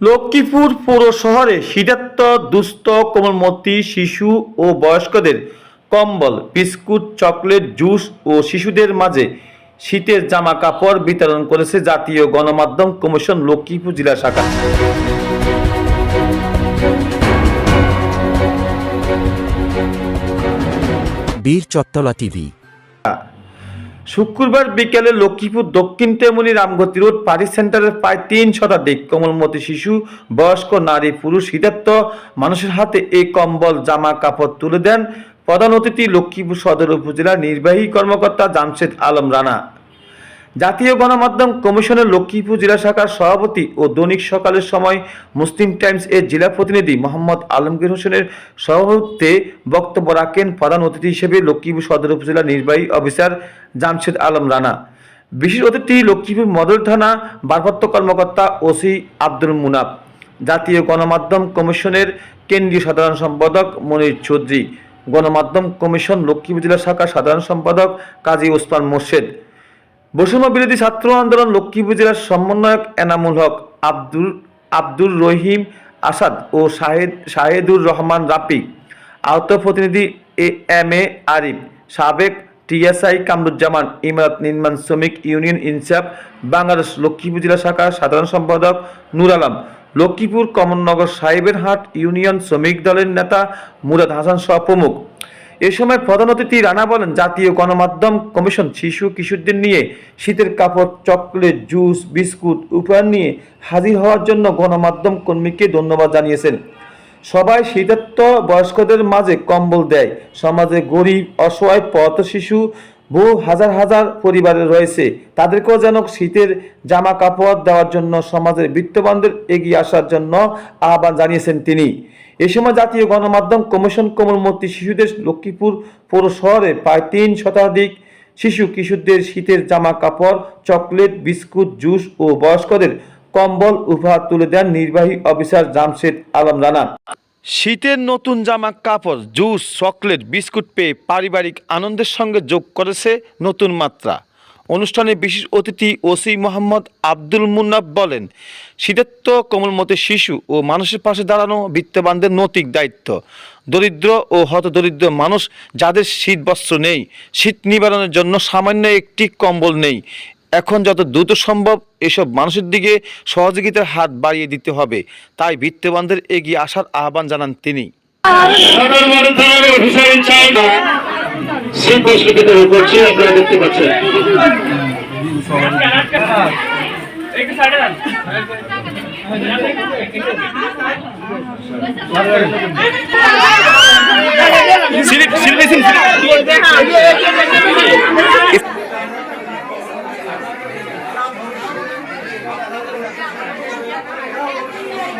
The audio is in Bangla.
লক্ষ্মীপুর পৌর শহরে শীতার্ত, দুস্থ, কোমলমতি শিশু ও বয়স্কদের কম্বল, বিস্কুট, চকলেট, জুস ও শিশুদের মাঝে শীতের জামা কাপড় বিতরণ করেছে জাতীয় গণমাধ্যম কমিশন লক্ষ্মীপুর জেলা শাখা। বীর চত্তলা টিভি শুক্রবার বিকেলে লক্ষ্মীপুর দক্ষিণ তেমনি রামগতি রোড পারি সেন্টারের প্রায় তিন শতাধিক কোমলমতি শিশু, বয়স্ক নারী, পুরুষ হিতাত্ম মানুষের হাতে এই কম্বল, জামা, কাপড় তুলে দেন প্রধান অতিথি লক্ষ্মীপুর সদর উপজেলার নির্বাহী কর্মকর্তা জামশেদ আলম রানা। জাতীয় গণমাধ্যম কমিশনের লক্ষ্মীপুর জেলা শাখার সভাপতি ও দৈনিক সকালের সময় মুসলিম টাইমস এর জেলা প্রতিনিধি মোহাম্মদ আলমগীর হোসেনের সভাপতিত্বে বক্তব্য রাখেন প্রধান অতিথি হিসেবে লক্ষ্মীপুর সদর উপজেলা নির্বাহী অফিসার জামশেদ আলম রানা। বিশেষ অতিথি লক্ষ্মীপুর মদর থানা ভারপ্রাপ্ত কর্মকর্তা ওসি আব্দুল মুনাফ, জাতীয় গণমাধ্যম কমিশনের কেন্দ্রীয় সাধারণ সম্পাদক মনির চৌধুরী, গণমাধ্যম কমিশন লক্ষ্মীপুর জেলা শাখার সাধারণ সম্পাদক কাজী ওসমান মোর্শেদ বৈষম্য বিরোধী ছাত্র আন্দোলন লক্ষ্মীপুর জেলার সমন্বয়ক এনামুল হক আব্দুল আব্দুর রহিম আসাদ ও শাহেদ, শাহেদুর রহমান রাপি আহত প্রতিনিধি এ, এম, এ আরিফ, সাবেক টিএসআই কামরুজ্জামান, ইমারত নির্মাণ শ্রমিক ইউনিয়ন ইনসাফ, বাংলাদেশ লক্ষ্মীপুর জেলা শাখার সাধারণ সম্পাদক নুর আলম। লক্ষ্মীপুর কমলনগর সাহেবের হাট ইউনিয়ন শ্রমিক দলের নেতা মুরাদ হাসান সহ প্রমুখ। এ সময় প্রধান অতিথি রানা বলেন, জাতীয় গণমাধ্যম কমিশন শিশু কিশোরদের নিয়ে শীতের কাপড়, চকলেট, জুস, বিস্কুট, উপহার নিয়ে হাজির হওয়ার জন্য গণমাধ্যম কর্মীকে ধন্যবাদ জানিয়েছেন। সবাই শীতার্থ বয়স্কদের মাঝে কম্বল দেয়। সমাজে গরিব, অসহায়, পথ শিশু বহু হাজার হাজার পরিবারের রয়েছে। তাদেরকেও যেন শীতের জামা কাপড় দেওয়ার জন্য, সমাজের বিত্তবানদের এগিয়ে আসার জন্য আহ্বান জানিয়েছেন তিনি। এ সময় জাতীয় গণমাধ্যম কমিশন কোমলমতি শিশুদের লক্ষ্মীপুর পৌর শহরে প্রায় তিন শতাধিক শিশু কিশোরদের শীতের জামা কাপড় চকলেট, বিস্কুট, জুস ও বয়স্কদের কম্বল উপহার তুলে দেন নির্বাহী অফিসার জামশেদ আলম রানা। শীতের নতুন জামা, কাপড়, জুস, চকলেট, বিস্কুট পেয়ে পারিবারিক আনন্দের সঙ্গে যোগ করেছে নতুন মাত্রা। অনুষ্ঠানে বিশেষ অতিথি ওসি মোহাম্মদ আব্দুল মুন্নাব বলেন শীতার্থ কোমলমতে শিশু ও মানুষের পাশে দাঁড়ানো বিত্তবানদের নৈতিক দায়িত্ব। দরিদ্র ও হতদরিদ্র মানুষ যাদের শীত বস্ত্র নেই, শীত নিবারণের জন্য সামান্য একটি কম্বল নেই। এখন যত দ্রুত সম্ভব এসব মানুষের দিকে সহযোগিতার হাত বাড়িয়ে দিতে হবে। তাই বিত্তবানদের এগিয়ে আসার আহ্বান জানান তিনি।